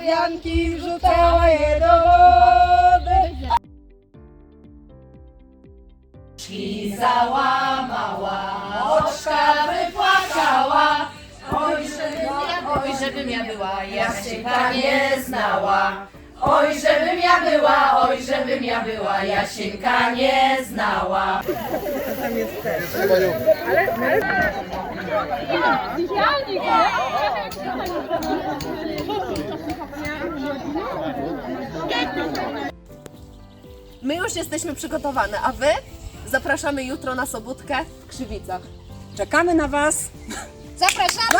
wianki wrzucała je do wody. Załamała, oczka wypłakała. Oj, żebym ja, oj, żebym ja była, Jasieńka nie znała. Oj, żebym ja była, oj, żebym ja była, Jasieńka nie znała. My już jesteśmy przygotowane, a Wy? Zapraszamy jutro na sobótkę w Krzywicach. Czekamy na Was. Zapraszamy!